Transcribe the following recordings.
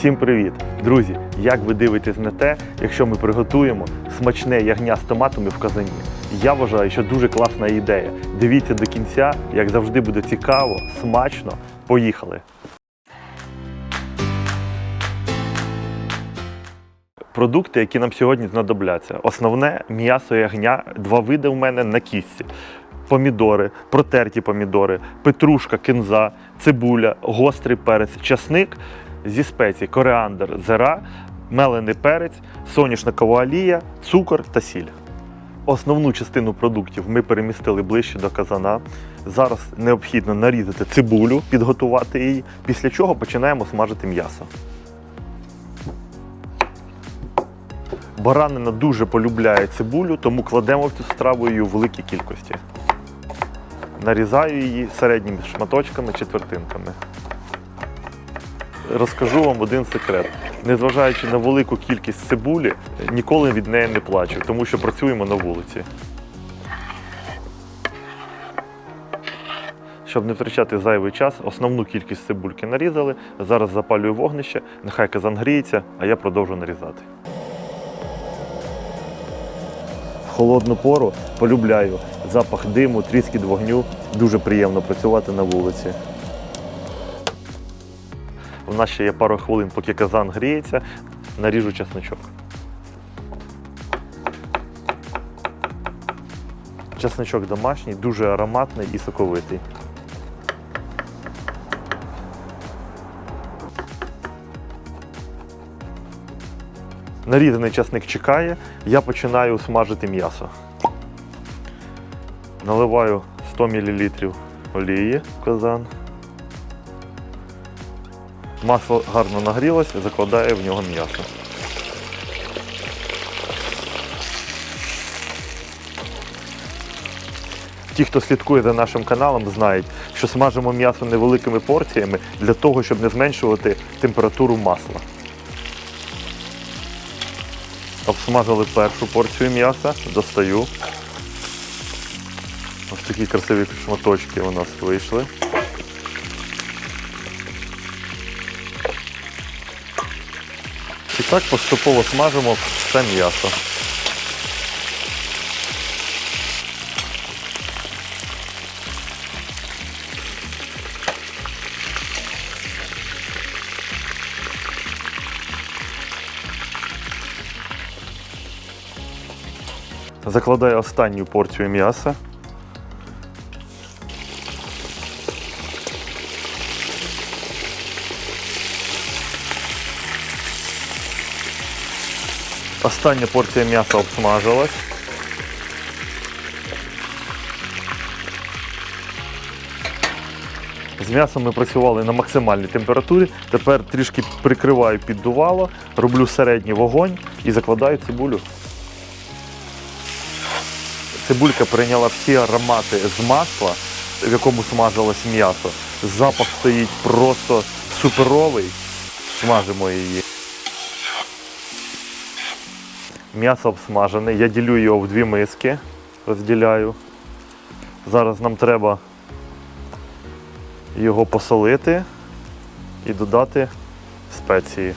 Всім привіт! Друзі! Як ви дивитесь на те, якщо ми приготуємо смачне ягня з томатами в казані? Я вважаю, що дуже класна ідея. Дивіться до кінця, як завжди буде цікаво, смачно. Поїхали! Продукти, які нам сьогодні знадобляться. Основне м'ясо ягня, два види в мене на кістці. Помідори, протерті помідори, петрушка, кинза, цибуля, гострий перець, часник зі спецій, коріандр, зира, мелений перець, соняшникова олія, цукор та сіль. Основну частину продуктів ми перемістили ближче до казана. Зараз необхідно нарізати цибулю, підготувати її, після чого починаємо смажити м'ясо. Баранина дуже полюбляє цибулю, тому кладемо в цю страву її у великій кількості. Нарізаю її середніми шматочками, четвертинками. Розкажу вам один секрет. Незважаючи на велику кількість цибулі, ніколи від неї не плачу, тому що працюємо на вулиці. Щоб не втрачати зайвий час, основну кількість цибульки нарізали. Зараз запалюю вогнище, нехай казан гріється, а я продовжу нарізати. В холодну пору полюбляю запах диму, тріскіт вогню. Дуже приємно працювати на вулиці. У нас ще є пару хвилин, поки казан гріється, наріжу чесночок. Чесночок домашній, дуже ароматний і соковитий. Нарізаний часник чекає, я починаю смажити м'ясо. Наливаю 100 мл олії в казан. Масло гарно нагрілося, закладаю в нього м'ясо. Ті, хто слідкує за нашим каналом, знають, що смажимо м'ясо невеликими порціями для того, щоб не зменшувати температуру масла. Обсмажили першу порцію м'яса, достаю. Ось такі красиві шматочки у нас вийшли. І так поступово смажимо все м'ясо. Закладаю останню порцію м'яса. Остання порція м'яса обсмажилась. З м'ясом ми працювали на максимальній температурі. Тепер трішки прикриваю піддувало, роблю середній вогонь і закладаю цибулю. Цибулька прийняла всі аромати з масла, в якому смажилось м'ясо. Запах стоїть просто суперовий. Смажимо її. М'ясо обсмажене, я ділю його в дві миски, розділяю. Зараз нам треба його посолити і додати спеції.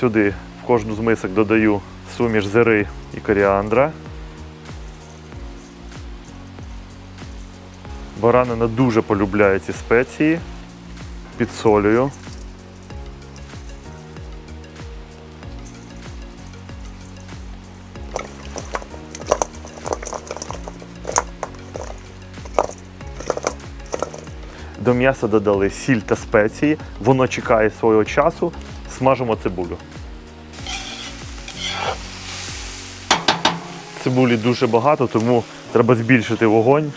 Сюди в кожну з мисок додаю суміш зири і коріандра. Баранина дуже полюбляє ці спеції. Підсолюю. До м'яса додали сіль та спеції. Воно чекає свого часу. Смажимо цибулю. Цибулі дуже багато, тому треба збільшити вогонь.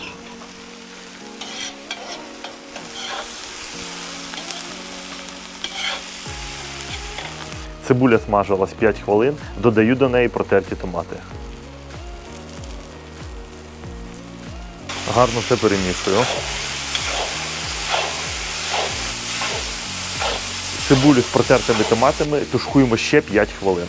Цибуля смажилась 5 хвилин, додаю до неї протерті томати. Гарно все перемішую. Цибулю з протертими томатами тушкуємо ще 5 хвилин.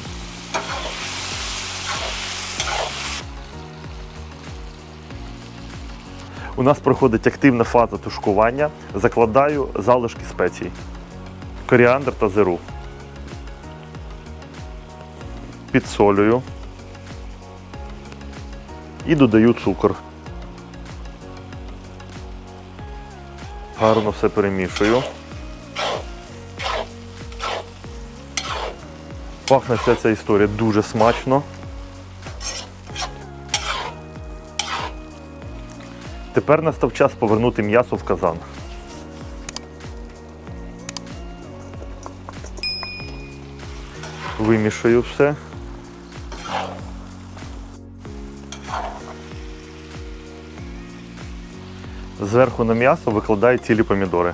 У нас проходить активна фаза тушкування. Закладаю залишки спецій. коріандр та зиру. Підсолюю. І додаю цукор. Гарно все перемішую. Пахне вся ця історія дуже смачно. Тепер настав час повернути м'ясо в казан. Вимішаю все. Зверху на м'ясо викладаю цілі помідори.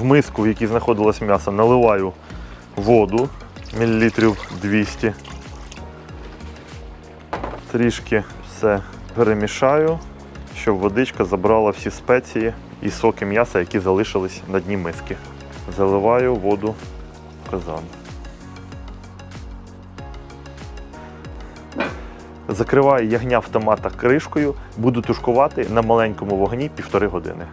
В миску, в якій знаходилось м'ясо, наливаю воду мілілітрів 200. Трішки все перемішаю, щоб водичка забрала всі спеції і соки м'яса, які залишились на дні миски. Заливаю воду в казан. Закриваю ягня в кришкою, буду тушкувати на маленькому вогні півтори години.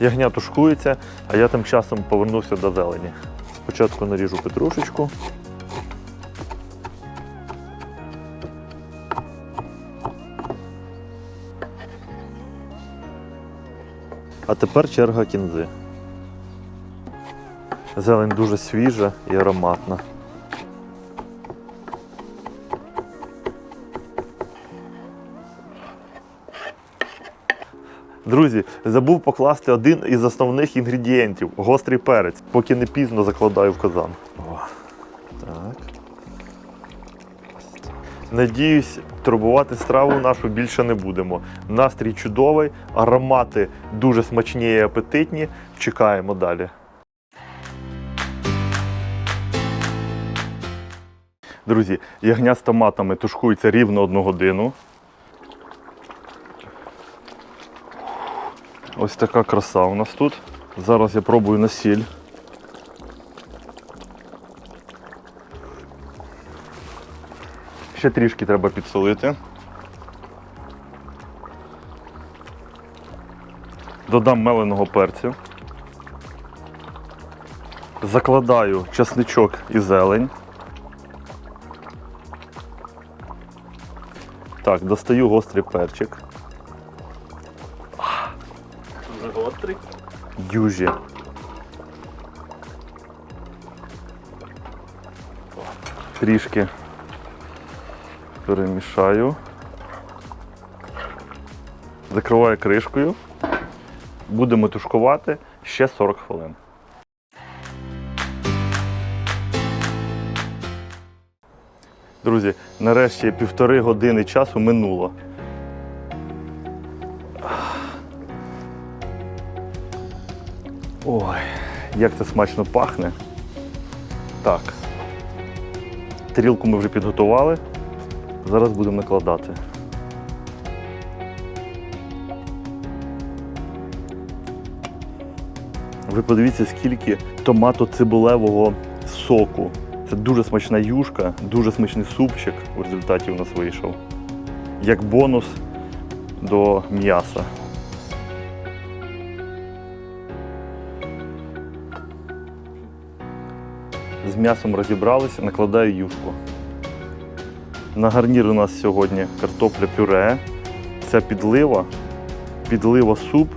Ягня тушкується, а я тим часом повернувся до зелені. Спочатку наріжу петрушечку. А тепер черга кінзи. Зелень дуже свіжа і ароматна. Друзі, забув покласти один із основних інгредієнтів гострий перець. Поки не пізно закладаю в казан. О, так. Надіюсь, турбувати страву нашу більше не будемо. Настрій чудовий, аромати дуже смачні і апетитні. Чекаємо далі. Друзі, ягня з томатами тушкується рівно одну годину. Ось така краса у нас тут. Зараз я пробую на сіль. Ще трішки треба підсолити. Додам меленого перцю. Закладаю чесничок і зелень. Так, достаю гострий перчик. Дуже гострий. Трішки перемішаю. Закриваю кришкою. Будемо тушкувати ще 40 хвилин. Друзі, нарешті півтори години часу минуло. Ой, як це смачно пахне. Так. Тарілку ми вже підготували. Зараз будемо накладати. Ви подивіться, скільки томато-цибулевого соку. Це дуже смачна юшка, дуже смачний супчик у результаті у нас вийшов. Як бонус до м'яса. З м'ясом розібралися, накладаю юшку. На гарнір у нас сьогодні картопля пюре. Ця підлива, підлива суп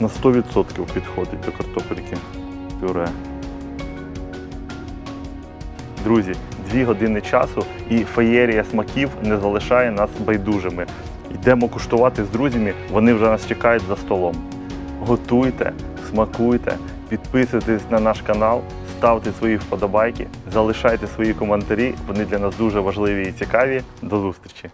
на 100% підходить до картопельки пюре. Друзі, дві години часу і феєрія смаків не залишає нас байдужими. Йдемо куштувати з друзями, вони вже нас чекають за столом. Готуйте, смакуйте, підписуйтесь на наш канал, ставте свої вподобайки, залишайте свої коментарі. Вони для нас дуже важливі і цікаві. До зустрічі!